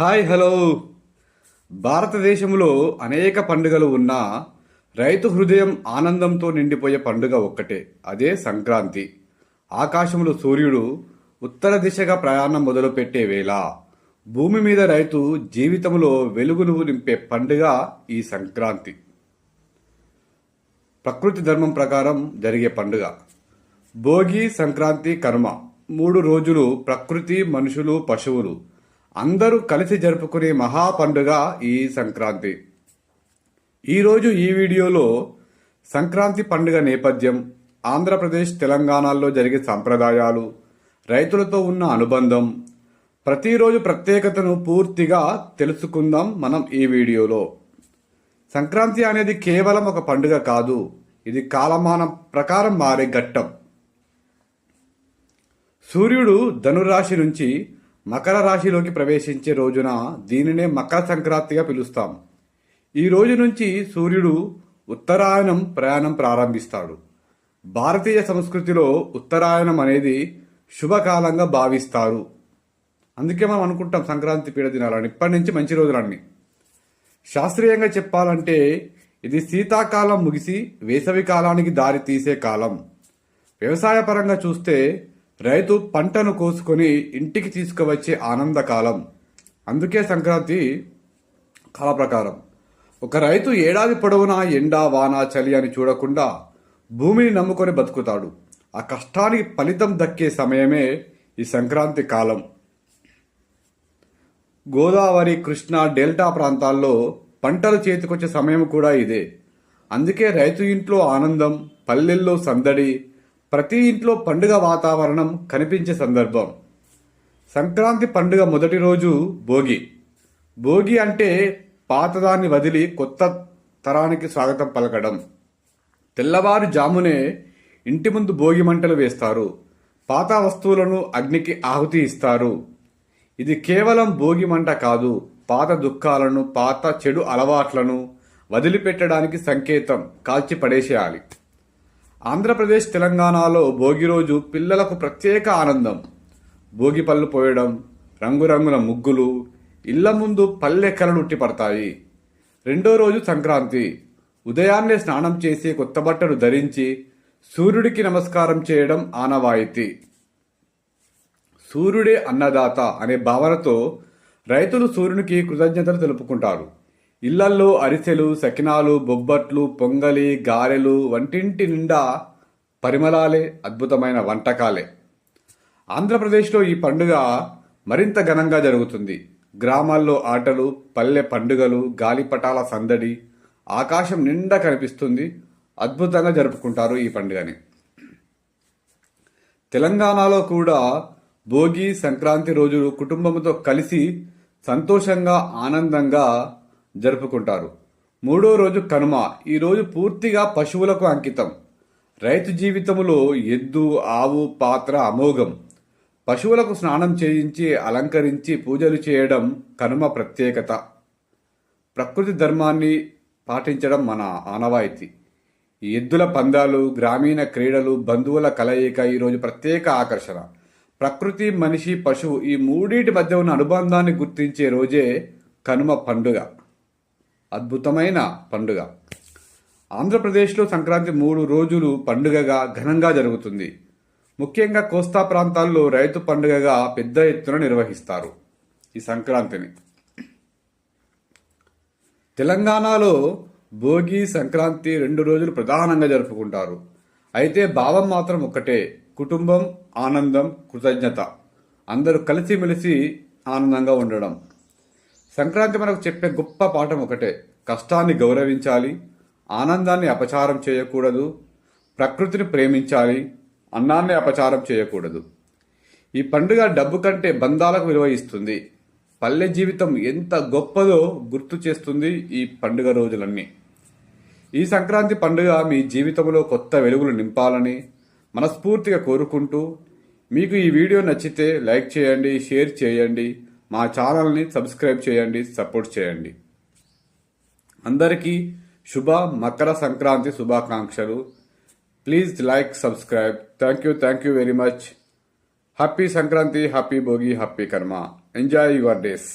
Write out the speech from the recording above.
Hi hello. భారతదేశంలో అనేక పండుగలు ఉన్నా రైతు హృదయం ఆనందంతో నిండిపోయే పండుగ ఒక్కటే అదే సంక్రాంతి. ఆకాశంలో సూర్యుడు ఉత్తర దిశగా ప్రయాణం మొదలుపెట్టే వేళ భూమి మీద రైతు జీవితంలో వెలుగును నింపే పండుగ ఈ సంక్రాంతి. ప్రకృతి ధర్మం ప్రకారం జరిగే పండుగ. భోగి సంక్రాంతి కర్మ మూడు రోజులు ప్రకృతి మనుషులు పశువులు. అందరూ కలిసి జరుపుకునే మహా పండుగ ఈ సంక్రాంతి. ఈరోజు ఈ వీడియోలో సంక్రాంతి పండుగ నేపథ్యం ఆంధ్రప్రదేశ్ తెలంగాణలో జరిగే సంప్రదాయాలు రైతులతో ఉన్న అనుబంధం ప్రతిరోజు ప్రత్యేకతను పూర్తిగా తెలుసుకుందాం మనం ఈ వీడియోలో. సంక్రాంతి అనేది కేవలం ఒక పండుగ కాదు ఇది కాలమానం ప్రకారం మారే ఘట్టం. సూర్యుడు ధనురాశి నుంచి మకర రాశిలోకి ప్రవేశించే రోజున దీనినే మకర సంక్రాంతిగా పిలుస్తాం. ఈ రోజు నుంచి సూర్యుడు ఉత్తరాయణం ప్రయాణం ప్రారంభిస్తాడు. భారతీయ సంస్కృతిలో ఉత్తరాయణం అనేది శుభకాలంగా భావిస్తారు. అందుకే మనం అనుకుంటాం సంక్రాంతి పీడ దినాలని. ఇప్పటి నుంచి మంచి రోజులన్నీ. శాస్త్రీయంగా చెప్పాలంటే ఇది శీతాకాలం ముగిసి వేసవి కాలానికి దారి తీసే కాలం. వ్యవసాయ పరంగా చూస్తే రైతు పంటను కోసుకొని ఇంటికి తీసుకువచ్చే ఆనందకాలం. అందుకే సంక్రాంతి కాల ప్రకారం ఒక రైతు ఏడాది పొడవునా ఎండ వాన చలి అని చూడకుండా భూమిని నమ్ముకొని బతుకుతాడు. ఆ కష్టానికి ఫలితం దక్కే సమయమే ఈ సంక్రాంతి కాలం. గోదావరి కృష్ణా డెల్టా ప్రాంతాల్లో పంటలు చేతికొచ్చే సమయం కూడా ఇదే. అందుకే రైతు ఇంట్లో ఆనందం పల్లెల్లో సందడి ప్రతి ఇంట్లో పండుగ వాతావరణం కనిపించే సందర్భం. సంక్రాంతి పండుగ మొదటి రోజు భోగి. భోగి అంటే పాతదాన్ని వదిలి కొత్త తరానికి స్వాగతం పలకడం. తెల్లవారు జామునే ఇంటి ముందు భోగి మంటలు వేస్తారు. పాత వస్తువులను అగ్నికి ఆహుతి ఇస్తారు. ఇది కేవలం భోగి మంట కాదు పాత దుఃఖాలను పాత చెడు అలవాట్లను వదిలిపెట్టడానికి సంకేతం కాల్చి పడేసేయాలి. ఆంధ్రప్రదేశ్ తెలంగాణలో భోగి రోజు పిల్లలకు ప్రత్యేక ఆనందం. భోగి పళ్ళు పోయడం రంగురంగుల ముగ్గులు ఇళ్ళ ముందు పల్లెక్కలను ఉట్టిపడతాయి. రెండో రోజు సంక్రాంతి. ఉదయాన్నే స్నానం చేసి కొత్త బట్టలు ధరించి సూర్యుడికి నమస్కారం చేయడం ఆనవాయితీ. సూర్యుడే అన్నదాత అనే భావనతో రైతులు సూర్యునికి కృతజ్ఞతలు తెలుపుకుంటారు. ఇళ్ళల్లో అరిసెలు సకినాలు బొబ్బట్లు పొంగలి గారెలు వంటింటి నిండా పరిమళాలే అద్భుతమైన వంటకాలే. ఆంధ్రప్రదేశ్లో ఈ పండుగ మరింత ఘనంగా జరుగుతుంది. గ్రామాల్లో ఆటలు పల్లె పండుగలు గాలిపటాల సందడి ఆకాశం నిండా కనిపిస్తుంది. అద్భుతంగా జరుపుకుంటారు ఈ పండుగని. తెలంగాణలో కూడా భోగి సంక్రాంతి రోజులు కుటుంబంతో కలిసి సంతోషంగా ఆనందంగా జరుపుకుంటారు. మూడో రోజు కనుమ. ఈరోజు పూర్తిగా పశువులకు అంకితం. రైతు జీవితంలో ఎద్దు ఆవు పాత్ర అమోఘం. పశువులకు స్నానం చేయించి అలంకరించి పూజలు చేయడం కనుమ ప్రత్యేకత. ప్రకృతి ధర్మాన్ని పాటించడం మన ఆనవాయితీ. ఎద్దుల పందాలు గ్రామీణ క్రీడలు బంధువుల కలయిక ఈరోజు ప్రత్యేక ఆకర్షణ. ప్రకృతి మనిషి పశువు ఈ మూడింటి మధ్య ఉన్న అనుబంధాన్ని గుర్తించే రోజే కనుమ పండుగ. అద్భుతమైన పండుగ. ఆంధ్రప్రదేశ్లో సంక్రాంతి మూడు రోజులు పండుగగా ఘనంగా జరుగుతుంది. ముఖ్యంగా కోస్తా ప్రాంతాల్లో రైతు పండుగగా పెద్ద ఎత్తున నిర్వహిస్తారు ఈ సంక్రాంతిని. తెలంగాణలో భోగి సంక్రాంతి రెండు రోజులు ప్రధానంగా జరుపుకుంటారు. అయితే భావం మాత్రం ఒక్కటే కుటుంబం ఆనందం కృతజ్ఞత. అందరూ కలిసిమెలిసి ఆనందంగా ఉండడం. సంక్రాంతి మనకు చెప్పే గొప్ప పాఠం ఒకటే. కష్టాన్ని గౌరవించాలి ఆనందాన్ని అపచారం చేయకూడదు ప్రకృతిని ప్రేమించాలి అన్నాన్ని అపచారం చేయకూడదు. ఈ పండుగ డబ్బు కంటే బంధాలకు విలువ ఇస్తుంది. పల్లె జీవితం ఎంత గొప్పదో గుర్తు చేస్తుంది ఈ పండుగ రోజులన్నీ. ఈ సంక్రాంతి పండుగ మీ జీవితంలో కొత్త వెలుగులు నింపాలని మనస్ఫూర్తిగా కోరుకుంటూ మీకు ఈ వీడియో నచ్చితే లైక్ చేయండి షేర్ చేయండి మా ఛానల్ని సబ్స్క్రైబ్ చేయండి సపోర్ట్ చేయండి. అందరికీ శుభ మకర సంక్రాంతి శుభాకాంక్షలు. Please like subscribe thank you thank you very much happy Sankranti happy Bhogi happy కర్మ ఎంజాయ్ యువర్ డేస్